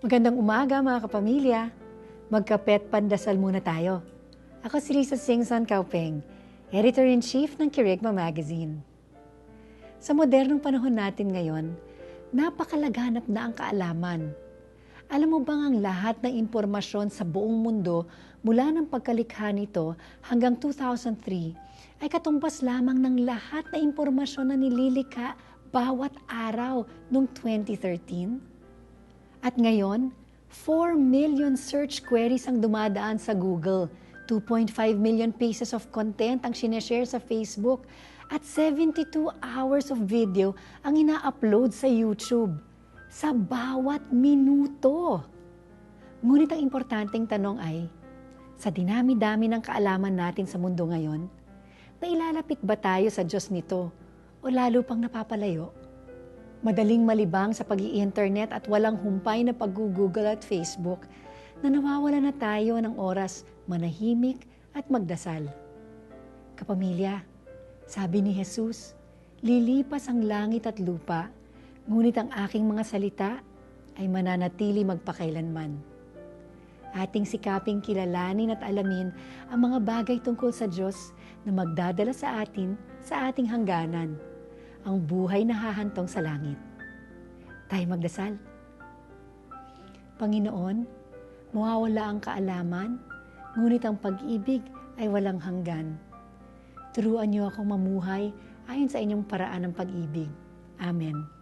Magandang umaga mga kapamilya. Magkapet pandasal muna tayo. Ako si Lisa Singson Kaupeng, Editor-in-Chief ng Kirigma Magazine. Sa modernong panahon natin ngayon, napakalaganap na ang kaalaman. Alam mo bang ang lahat ng impormasyon sa buong mundo mula ng pagkalikha nito hanggang 2003 ay katumbas lamang ng lahat na impormasyon na nililikha bawat araw noong 2013? At ngayon, 4 million search queries ang dumadaan sa Google, 2.5 million pieces of content ang sineshare sa Facebook, at 72 hours of video ang ina-upload sa YouTube sa bawat minuto. Ngunit ang importanteng tanong ay, sa dinami-dami ng kaalaman natin sa mundo ngayon, nailalapit ba tayo sa Diyos nito o lalo pang napapalayo? Madaling malibang sa pag internet at walang humpay na pag-google at Facebook na nawawala na tayo ng oras manahimik at magdasal. Kapamilya, sabi ni Jesus, lilipas ang langit at lupa, ngunit ang aking mga salita ay mananatili magpakailanman. Ating sikaping kilalanin at alamin ang mga bagay tungkol sa Diyos na magdadala sa atin sa ating hangganan, ang buhay na hahantong sa langit. Tayo magdasal. Panginoon, mawawala ang kaalaman, ngunit ang pag-ibig ay walang hanggan. Turuan niyo akong mamuhay ayon sa inyong paraan ng pag-ibig. Amen.